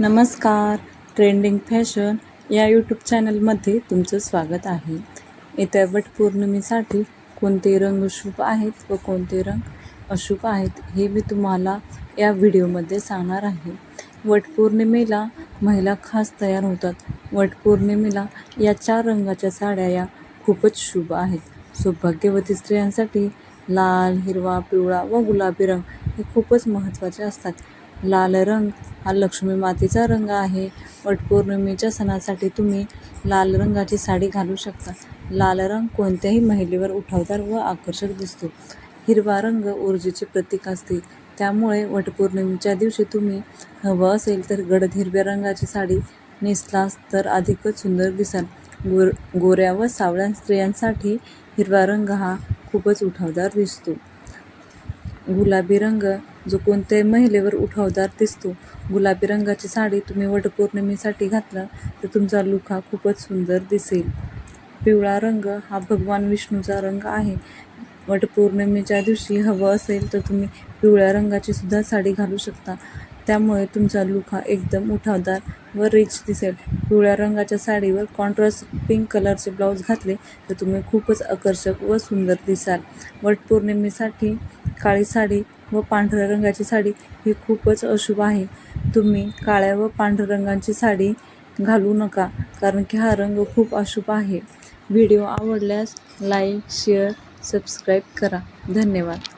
नमस्कार trending fashion या YouTube चॅनलमध्ये तुमचं स्वागत आहे. येत्या वटपौर्णिमेसाठी कोणते रंग शुभ आहेत व कोणते रंग अशुभ आहेत हे मी तुम्हाला या व्हिडिओमध्ये सांगणार आहे. वटपौर्णिमेला महिला खास तयार होतात. वटपौर्णिमेला या चार रंगाच्या साड्या या खूपच शुभ आहेत. सौभाग्यवती स्त्रियांसाठी लाल हिरवा पिवळा व गुलाबी रंग हे खूपच महत्त्वाचे असतात. लाल रंग. हा लक्ष्मी मातेचा रंग आहे. वटपौर्णिमेच्या सणासाठी तुम्ही लाल रंगाची साडी घालू शकता. लाल रंग कोणत्याही महिलेवर उठावदार व आकर्षक दिसतो. हिरवा रंग ऊर्जेचे प्रतीक असते. त्यामुळे वटपौर्णिमेच्या दिवशी तुम्ही हवं असेल तर गडद हिरव्या रंगाची साडी नेसलास तर अधिकच सुंदर दिसाल. गोर गोऱ्या व सावळ्या स्त्रियांसाठी हिरवा रंग हा खूपच उठावदार दिसतो. गुलाबी रंग जो कोणत्याही महिलेवर उठावदार दिसतो. गुलाबी रंगाची साडी तुम्ही वटपौर्णिमेसाठी घातला तर तुमचा लुक हा खूपच सुंदर दिसेल. पिवळा रंग हा भगवान विष्णूचा रंग आहे. वटपौर्णिमेच्या दिवशी हवं असेल तर तुम्ही पिवळ्या रंगाची सुद्धा साडी घालू शकता. त्यामुळे तुमचा लुक हा एकदम उठावदार व रिच दिसेल. पिवळ्या रंगाच्या साडीवर कॉन्ट्रास्ट पिंक कलरचे ब्लाऊज घातले तर तुम्ही खूपच आकर्षक व सुंदर दिसाल. वटपौर्णिमेसाठी काळी साडी व पांढऱ्या रंगाची साडी ही खूपच अशुभ आहे. तुम्ही काळ्या व पांढऱ्या रंगांची साडी घालू नका कारण की हा रंग खूप अशुभ आहे. व्हिडिओ आवडल्यास लाईक शेअर सबस्क्राईब करा. धन्यवाद.